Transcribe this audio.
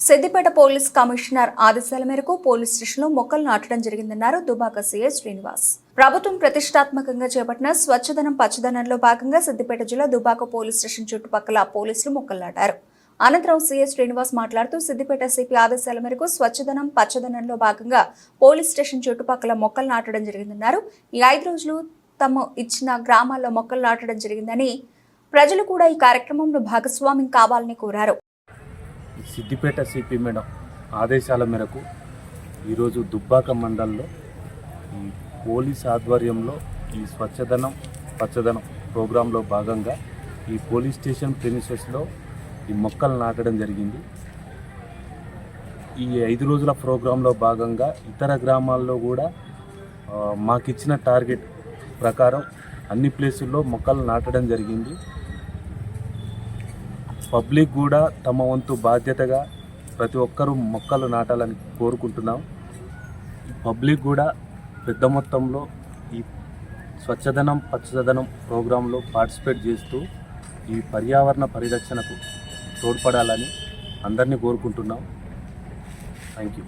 Siddipet police commissioner ఆదేశాల మేరకు police స్టేషన్లో మొక్కలు నాటడం జరిగిందన్నారు దుబాక సీఐ శ్రీనివాస్. ప్రభుత్వం ప్రతిష్టాత్మకంగా చేపట్టిన స్వచ్ఛదనం పచ్చదనంలో భాగంగా సిద్దిపేట జిల్లా దుబాక పోలీస్ స్టేషన్ చుట్టుపక్కల పోలీసులు మొక్కలు నాటారు. అనంతరం సీఐ శ్రీనివాస్ మాట్లాడుతూ సిద్దిపేట సిపి ఆదేశాల మేరకు స్వచ్ఛదనం పచ్చదనంలో భాగంగా పోలీస్ స్టేషన్ చుట్టుపక్కల మొక్కలు నాటడం జరిగిందన్నారు. ఈ ఐదు రోజులు తమ ఇచ్చిన గ్రామాల్లో మొక్కలు నాటడం జరిగిందని ప్రజలు కూడా ఈ కార్యక్రమంలో భాగస్వామ్యం కావాలని కోరారు. సిద్దిపేట సిపి మేడం ఆదేశాల మేరకు ఈరోజు దుబ్బాక మండలంలో ఈ పోలీస్ ఆధ్వర్యంలో ఈ స్వచ్ఛదనం పచ్చదనం ప్రోగ్రాంలో భాగంగా ఈ పోలీస్ స్టేషన్ ప్రెమిసెస్లో ఈ మొక్కలు నాటడం జరిగింది. ఈ ఐదు రోజుల ప్రోగ్రాంలో భాగంగా ఇతర గ్రామాల్లో కూడా మాకిచ్చిన టార్గెట్ ప్రకారం అన్ని ప్లేసుల్లో మొక్కలు నాటడం జరిగింది. పబ్లిక్ కూడా తమ వంతు బాధ్యతగా ప్రతి ఒక్కరూ మొక్కలు నాటాలని కోరుకుంటున్నాం. పబ్లిక్ కూడా పెద్ద మొత్తంలో ఈ స్వచ్ఛదనం పచ్చదనం ప్రోగ్రాంలో పార్టిసిపేట్ చేస్తూ ఈ పర్యావరణ పరిరక్షణకు తోడ్పడాలని అందరినీ కోరుకుంటున్నాం. Thank you.